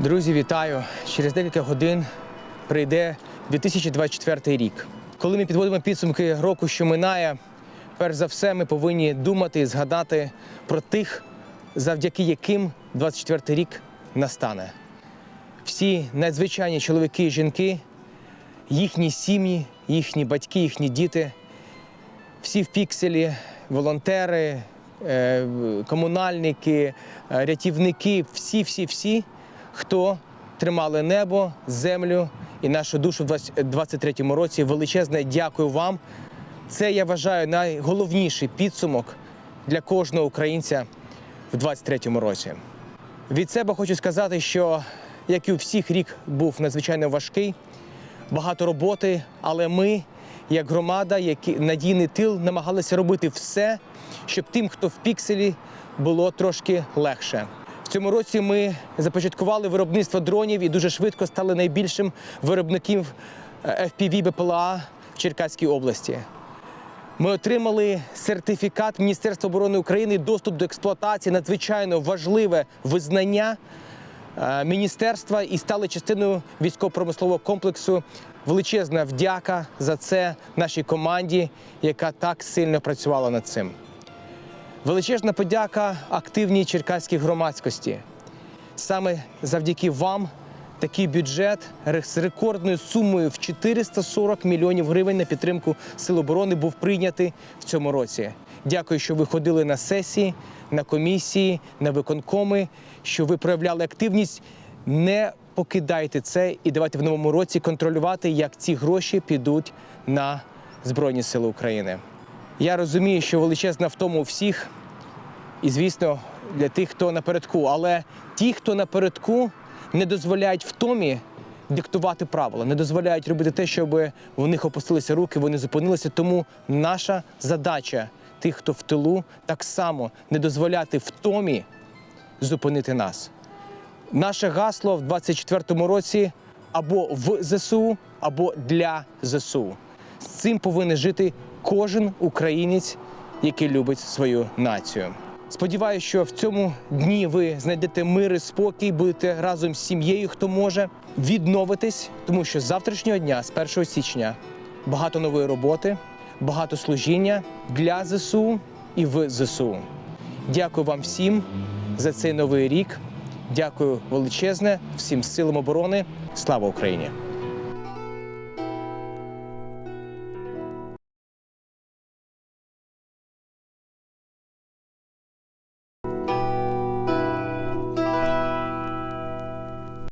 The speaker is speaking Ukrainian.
Друзі, вітаю! Через декілька годин прийде 2024 рік. Коли ми підводимо підсумки року, що минає, перш за все, ми повинні думати і згадати про тих, завдяки яким 24 рік настане. Всі надзвичайні чоловіки і жінки, їхні сім'ї, їхні батьки, їхні діти, всі в пікселі, волонтери, е, комунальники, е, рятівники, всі, всі, всі, хто тримали небо, землю і нашу душу в 2023 році. Величезне дякую вам. Це я вважаю найголовніший підсумок для кожного українця в 2023 році. Від себе хочу сказати, що як і у всіх рік був надзвичайно важкий, багато роботи, але ми, як громада, як надійний тил, намагалися робити все, щоб тим, хто в пікселі, було трошки легше. Цьому році ми започаткували виробництво дронів і дуже швидко стали найбільшим виробником е, FPV БПЛА в Черкаській області. Ми отримали сертифікат Міністерства оборони України, доступ до експлуатації, надзвичайно важливе визнання е, міністерства і стали частиною військово-промислового комплексу. Величезна вдяка за це нашій команді, яка так сильно працювала над цим. Величезна подяка активній черкаській громадськості. Саме завдяки вам такий бюджет з рекордною сумою в 440 мільйонів гривень на підтримку Сил оборони був прийнятий в цьому році. Дякую, що ви ходили на сесії, на комісії, на виконкоми, що ви проявляли активність. Не покидайте це і давайте в новому році контролювати, як ці гроші підуть на Збройні Сили України. Я розумію, що величезна втома у всіх, і, звісно, для тих, хто напередку. Але ті, хто напередку, не дозволяють втомі диктувати правила, не дозволяють робити те, щоб в них опустилися руки, вони зупинилися. Тому наша задача тих, хто в тилу, так само не дозволяти втомі зупинити нас. Наше гасло в 24-му році або в ЗСУ, або для ЗСУ. З цим повинен жити кожен українець, який любить свою націю. Сподіваюся, що в цьому дні ви знайдете мир і спокій, будете разом з сім'єю, хто може відновитись, тому що з завтрашнього дня, з 1 січня, багато нової роботи, багато служіння для ЗСУ і в ЗСУ. Дякую вам всім за цей новий рік. Дякую величезне всім силам оборони. Слава Україні!